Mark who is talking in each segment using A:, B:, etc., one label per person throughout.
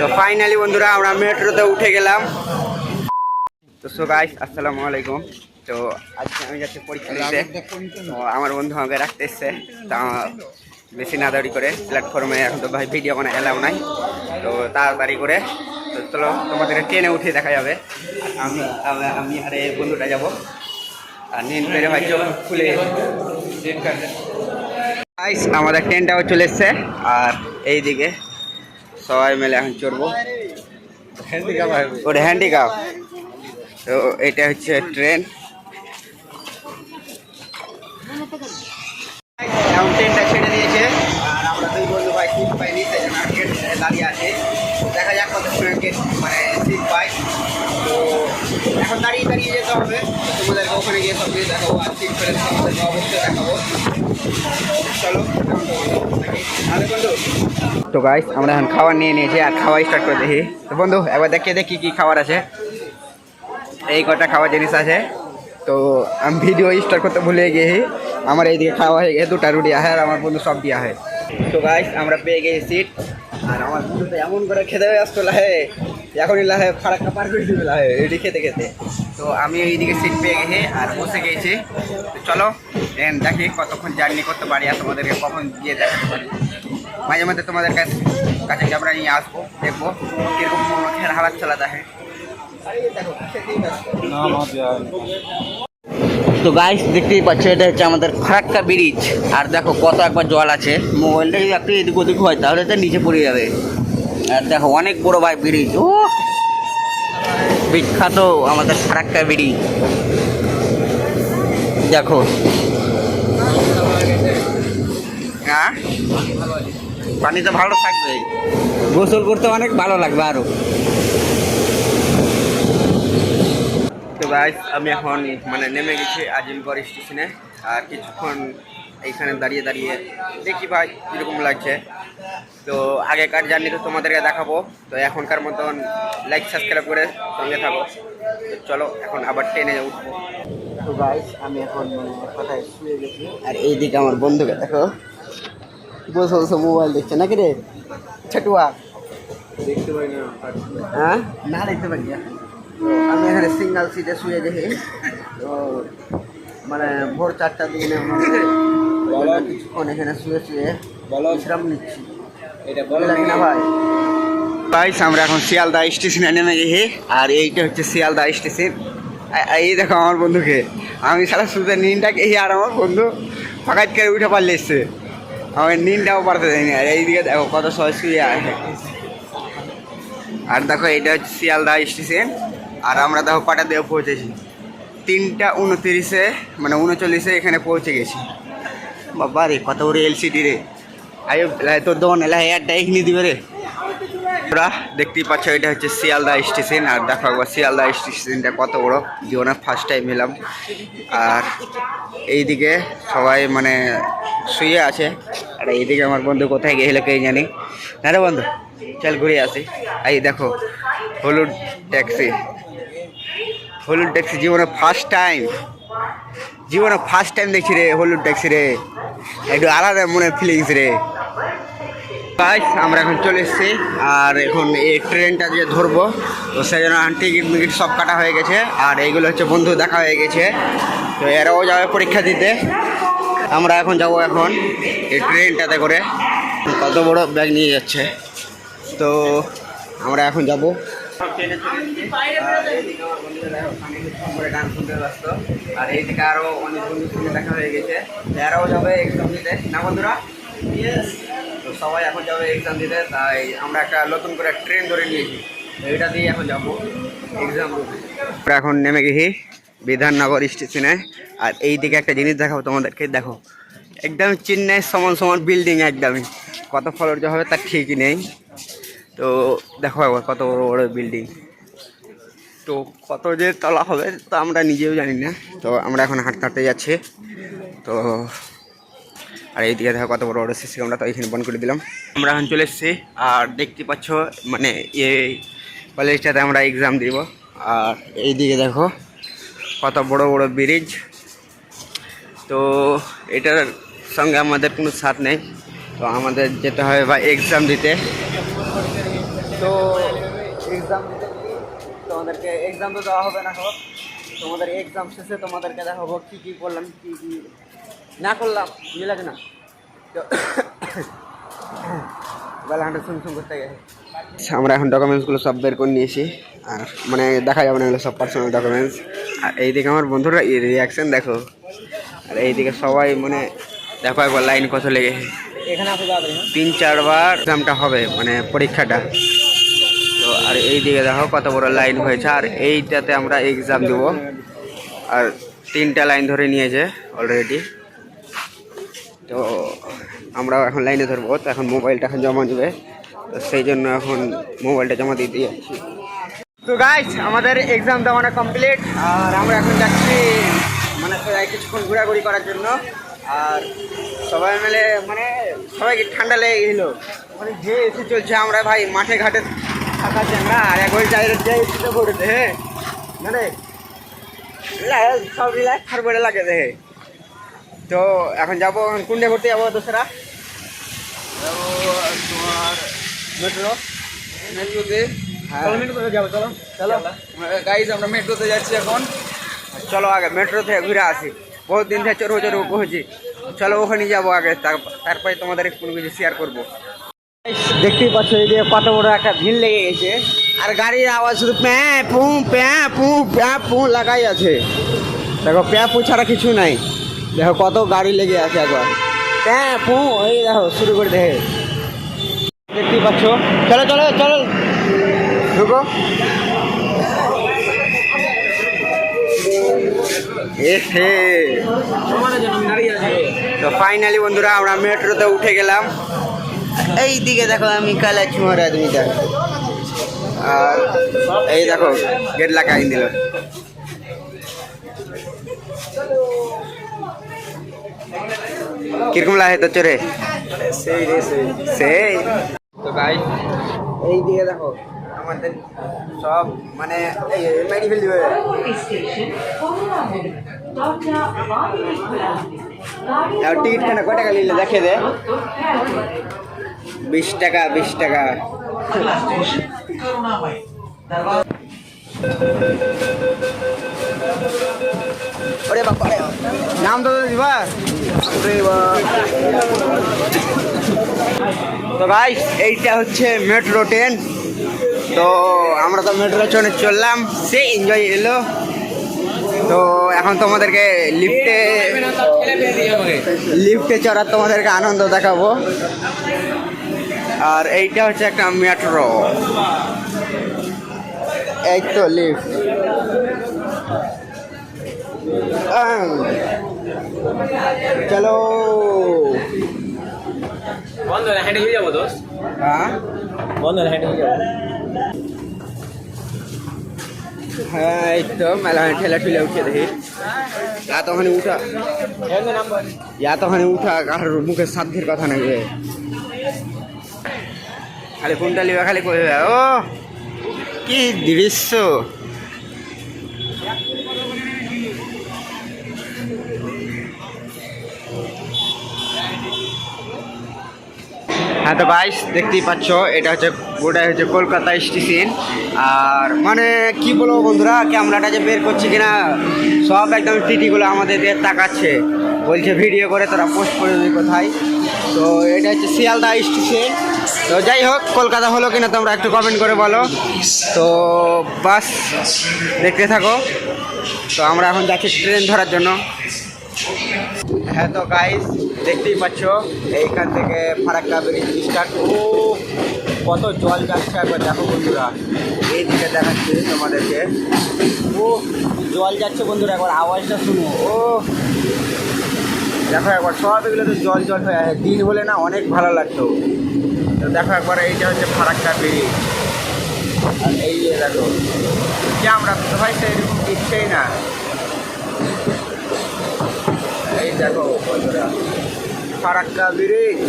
A: তো ফাইনালি বন্ধুরা আমরা মেট্রোতে উঠে গেলাম। তো সো গাইস আসসালামু আলাইকুম। তো আজকে আমি যাচ্ছি পরীক্ষা দিতে। তো আমার বন্ধু আমাকে রাখতে এসছে তা বেশি না দাঁড়ি করে প্ল্যাটফর্মে এখন তো ভাই ভিডিও কোনো এলাও নাই। তো তাড়াতাড়ি করে। তো চলো তোমাদের ট্রেনে উঠে দেখা যাবে। আমি, আমি- আর এই বন্ধুটা যাব। আর নিন পেরে ভাই চোখ খুলে আমাদের ট্রেনটাও চলে এসছে। আর এইদিকে সবাই মিলে এখন চড়বো ওটা হ্যান্ডিক্যাপ তো এটা হচ্ছে ট্রেন এখন ট্রেনটা ছেড়ে দিয়েছে। আর আমরা দুই বন্ধু ভাই সিট পাইনি, তাই জন্য আর গেট দাঁড়িয়ে আছে। দেখা যাক কত সময় গেট মানে সিট পাই তো এখন দাঁড়িয়ে দাঁড়িয়ে যেতে হবে। তোমাদেরকে ওখানে গিয়ে সব কিছু দেখাবো, আর সিট পেলে তোমাদেরকে অবশ্যই দেখাবো। চলো তো গাইস আমরা এখন খাবার নিয়ে নিয়েছি আর খাওয়া স্টার্ট করে দেখি। তো বন্ধু, একবার দেখে দেখি কি খাবার আছে। এই কটা খাওয়ার জিনিস আছে। তো আমি ভিডিও স্টার্ট করতে ভুলে গিয়েছি আমার এইদিকে খাওয়া হয়ে গেছে, দুটা রুটি আছে আর আমার বন্ধু সব দিয়া হয় তো গাইস আমরা পেয়ে গেছি সিট আর আমার বন্ধু তো এমন করে খেতে ব্যস্ত লাহে এখনই লাহে ফারাক্কা পার করে দিবে লাহে, এটি খেতে খেতে। তো আমি এইদিকে সিট পেয়ে গেছি আর বসে গেছি। চলো দেখি কতক্ষণ জার্নি করতে পারি আর তোমাদেরকে কখন গিয়ে দেখাতে পারি। মাঝে মধ্যে তোমাদের কাছে কাছে ক্যামেরা নিয়ে আসব, দেখব কীরকম খেলা হালাত চালাতে হয় তো গাইস দেখতেই পাচ্ছ, এটা হচ্ছে আমাদের ফারাক্কা ব্রিজ আর দেখো কত একবার জল আছে। মোবাইলটা যদি একটু এদিক ওদিক হয়, তাহলে তো নিচে পড়ে যাবে। আর দেখো, অনেক বড় ভাই ব্রিজ ও বিখ্যাত আমাদের ফারাক্কা ব্রিজ দেখো। হ্যাঁ? পানি তো ভালো থাকবে। গোসল করতে অনেক ভালো লাগবে আরও। তো আমি এখন মানে নেমে গেছি আজিমগড় স্টেশনে আর কিছুক্ষণ এইখানে দাঁড়িয়ে দাঁড়িয়ে দেখি ভাই কীরকম লাগছে। তো আগেকার জার্নি তো তোমাদেরকে দেখাবো। তো এখনকার মতন লাইক সাবস্ক্রাইব করে সঙ্গে থাকো। তো চলো এখন আবার ট্রেনে উঠবো তো গাইস আমি এখন কোথায় শুয়ে গেছি? আর এইদিকে আমার বন্ধুকে দেখো। বসে বসে মোবাইল দেখছে নাকি রে? ছেটুয়া।
B: দেখতে পাই না
A: হ্যাঁ? না দেখতে পারি না। আমি এখানে সিঙ্গেল সিটে শুয়ে দেখি তো মানে ভোর চারটার দিকে। কিছুক্ষণ এখানে শুয়ে শুয়ে। বিশ্রাম নিচ্ছি।
B: এটা
A: না ভাই? গাইস আমরা এখন শিয়ালদা স্টেশনে নেমে গেছি। আর এইটা হচ্ছে শিয়ালদা স্টেশন। এই দেখো আমার বন্ধুকে। আমি সারা শুধু নিনটাকে এই আর আমার বন্ধু ফাঁকাত করে উঠে পারলে এসছে। আমার নিনটাও পারতে দেয়নি। আর এইদিকে দেখো কত সহজ শুয়ে আছে। আর দেখো এটা হচ্ছে শিয়ালদা স্টেশন। আর আমরা দেখো কটা দিয়ে পৌঁছেছি। তিনটা উনতিরিশে মানে উনচল্লিশে এখানে পৌঁছে গেছি। বাবা রে, কত বড় এলসিডি রে। আয়ো তোর দোকানে লাই একটা এখানে দিবে রে। তোরা দেখতেই পাচ্ছ, এটা হচ্ছে শিয়ালদা স্টেশন, আর দেখো একবার শিয়ালদা স্টেশনটা কত বড়। জীবনে ফার্স্ট টাইম এলাম। আর এইদিকে সবাই মানে শুয়ে আছে। আর এইদিকে আমার বন্ধু কোথায় গেছিল কে জানি। না রে বন্ধু, চল ঘুরে আসি। এই দেখো, হলুদ ট্যাক্সি। হলুদ ট্যাক্সি জীবনে ফার্স্ট টাইম জীবনে ফার্স্ট টাইম দেখছি রে হলুদ ট্যাক্সি রে। একটু আলাদা মনে ফিলিংস রে। গাইস আমরা এখন চলে এসেছি, আর এখন এই ট্রেনটা যে ধরবো, তো সেই জন্য টিকিট মিকিট সব কাটা হয়ে গেছে, আর এইগুলো হচ্ছে বন্ধু দেখা হয়ে গেছে। তো এরাও যাবে পরীক্ষা দিতে। আমরা এখন যাব এখন এই ট্রেনটাতে করে। কত বড় ব্যাগ নিয়ে যাচ্ছে। তো আমরা এখন যাব। আর অনেক বন্ধুর সঙ্গে দেখা হয়ে গেছে। এরাও যাবে এক্সাম দিতে। না বন্ধুরা? তো সবাই এখন যাবে এক্সাম দিতে। তাই আমরা একটা নতুন করে ট্রেন ধরে নিয়েছি। এটা দিয়ে এখন যাব এক্সাম আমরা এখন নেমে গেছি বিধাননগর স্টেশনে আর এই দিকে একটা জিনিস দেখাবো তোমাদেরকে। দেখো একদম চেন্নাই সমান সমান বিল্ডিং একদমই। কত ফ্লোর যে হবে তার ঠিকই নেই। তো দেখো একবার কত বড় বড় বিল্ডিং তো কত যে তলা হবে তা আমরা নিজেও জানি না। তো আমরা এখন হাঁটতে হাঁটতে যাচ্ছি। তো আর এইদিকে দেখো কত বড় বড় সিসি ক্যামেরা, তো এইখানে বন্ধ করে দিলাম। আমরা এখন চলে এসেছি আর দেখতে পাচ্ছ মানে এই কলেজটাতে আমরা এক্সাম দিব। আর এইদিকে দেখো কত বড় বড় ব্রিজ তো এটার সঙ্গে আমাদের কোনো সাথ নেই। তো আমাদের যেতে হবে বা এক্সাম দিতে। তো এক্সাম দিতে তোমাদেরকে এক্সাম তো দেওয়া হবে না হোক তোমাদের এক্সাম শেষে তোমাদেরকে দেখাবো কী কী করলাম কী কী না করলাম বুঝে লাগে না। তো হাঁটা করতে গেছে আমরা এখন ডকুমেন্টসগুলো সব বের করে নিয়েছি। আর মানে দেখা যাবে না এগুলো সব পার্সোনাল ডকুমেন্টস আর এইদিকে আমার বন্ধুরা রিয়াকশান দেখো। আর এইদিকে সবাই মানে দেখো একবার লাইন কত লেগে
B: এখানে আসা যাবে না
A: তিন চারবার এক্সামটা হবে মানে পরীক্ষাটা। তো আর এইদিকে দেখো কত বড় লাইন হয়েছে, আর এইটাতে আমরা এক্সাম দেবো। আর তিনটা লাইন ধরে নিয়েছে অলরেডি তো আমরা এখন লাইনে ধরবো, তো এখন মোবাইলটা এখন জমা দেবে। তো সেই জন্য এখন মোবাইলটা জমা দিয়ে দিয়ে তো গাইস আমাদের এক্সাম দেওয়ানো কমপ্লিট আর আমরা এখন যাচ্ছি মানে কিছুক্ষণ ঘোরাঘুরি করার জন্য। আর সবাই মিলে মানে সবাইকে ঠান্ডা লেগে গেছিল মানে যে এসে চলছে আমরা ভাই মাঠে ঘাটে থাকা না আর একবার যাই যাই এসে পড়েছে হ্যাঁ। মানে সব রিল্যাক্স খারবড়ে লাগে দেখে তো এখন যাব এখন কুন্ডে ঘুরতে যাব দোসরা। যাব তোমার মেট্রো মেট্রোতে। হ্যাঁ।
B: গাইজ আমরা মেট্রোতে যাচ্ছি এখন।
A: চলো আগে মেট্রো থেকে ঘুরে আসি। বহুত দিন থেকে চড়বো চড়বো বসেছি চলো ওখানে যাব আগে তারপরে তোমাদের কোনো কিছু শেয়ার করব। দেখতেই পাচ্ছ এই যে কত বড় একটা ভিড় লেগে গেছে। আর গাড়ির আওয়াজ শুধু প্যাঁ পু প্যাঁ পু প্যাঁ পু লাগাই আছে। দেখো প্যাঁ পু ছাড়া কিছু নাই। দেখো কত গাড়ি লেগে আছে একবার। প্যাঁ পু এই দেখো শুরু করে দেখে দেখতেই পাচ্ছ। চলো চলো চলো। ঢুকো। তো ফাইনালি বন্ধুরা আমরা মেট্রোতে উঠে গেলাম। এই দিকে দেখো আমি কালা চুমার আদমিটা আর এই দেখো গেট লাগাই দিল। কীরকম লাগে তো চরে?
B: সেই সেই।
A: এই দিকে দেখো। আমাদের সব মানে এই মেডি ফেল আর টিকিট কেন কয় টাকা নিলে? দেখে দে। বিশ টাকা বিশ টাকা। ওরে নাম তো দিবা। তো ভাই এইটা হচ্ছে মেট্রো ট্রেন তো আমরা তো মেট্রো ট্রেনে চললাম। সে এনজয় এলো। তো এখন তোমাদেরকে লিফটে লিফটে চড়ার তোমাদেরকে আনন্দ দেখাবো। আর এইটা হচ্ছে একটা মেট্রো এই তো লিফট চলো।
B: বন্ধ হয়ে যাব দোস্ত?
A: হ্যাঁ?
B: বন্ধ হলে হয়ে যাব?
A: হ্যাঁ এই তো মেলা উঠে দেখি। উঠা। উঠা মুখে সাধ্যের কথা নাকি খালি কোনটা লিবা খালি কই ও, কি দৃশ্য। হ্যাঁ তো বাইশ দেখতেই পাচ্ছ, এটা হচ্ছে গোটাই হচ্ছে কলকাতা স্টেশন। আর মানে কি বলব বন্ধুরা, ক্যামেরাটা যে বের করছে কিনা, সব একদম টিটিগুলো আমাদের দিয়ে তাকাচ্ছে। বলছে, ভিডিও করে তোরা পোস্ট করে দিবি কোথায়? তো এটা হচ্ছে শিয়ালদা স্টেশন। তো যাই হোক, কলকাতা হলো কিনা তোমরা একটু কমেন্ট করে বলো। তো বাস, দেখতে থাকো। তো আমরা এখন যাচ্ছি ট্রেন ধরার জন্য। হ্যাঁ তো গাইস দেখতেই পাচ্ছ, এইখান থেকে ফারাক্কা ব্রিজ স্টার্ট ও, কত জল যাচ্ছে একবার দেখো বন্ধুরা। এই দিকে দেখাচ্ছি তোমাদেরকে। ও, জল যাচ্ছে বন্ধুরা, একবার আওয়াজটা শুনো। ও, দেখো একবার, সব এগুলো তো জল জল হয়ে দিন হলে না অনেক ভালো লাগতো। তো দেখো একবার, এইটা হচ্ছে ফারাক্কা ব্রিজ। আর এই যে দেখো ক্যামেরা তো ভাই সেরকম দিচ্ছেই না। দেখো ফারাক্কা ব্রিজ।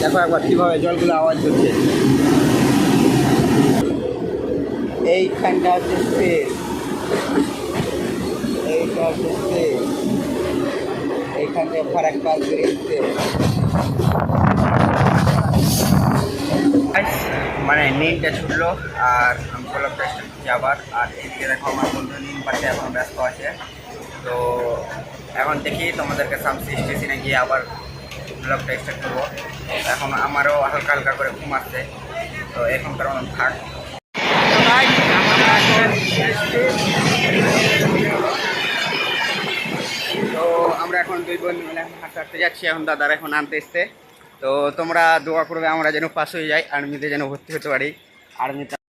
A: দেখো একবার কীভাবে জলগুলো আওয়াজ হচ্ছে এইখানটা হচ্ছে এইটা হচ্ছে এইখান থেকে ফারাক্কা ব্রিজ। নিনটা ছুটলো আর ব্লগটা স্টার্ট করছি আবার আর এদিকে দেখো, আমার বন্ধু নিন পাশে এখন ব্যস্ত আছে। তো এখন দেখি তোমাদেরকে সামসি স্টেশনে গিয়ে আবার ব্লগটা স্টার্ট করব। এখন আমারও হালকা হালকা করে ঘুম আসছে। তো এখনকার মতন থাক। তো আমরা এখন দুই বোন মিলে হাঁটতে হাঁটতে যাচ্ছি। এখন দাদার এখন আনতে এসছে। তো তোমরা দোয়া করবে আমরা যেন পাস হয়ে যাই আর্মিতে যেন ভর্তি হতে পারি। আর্মিতে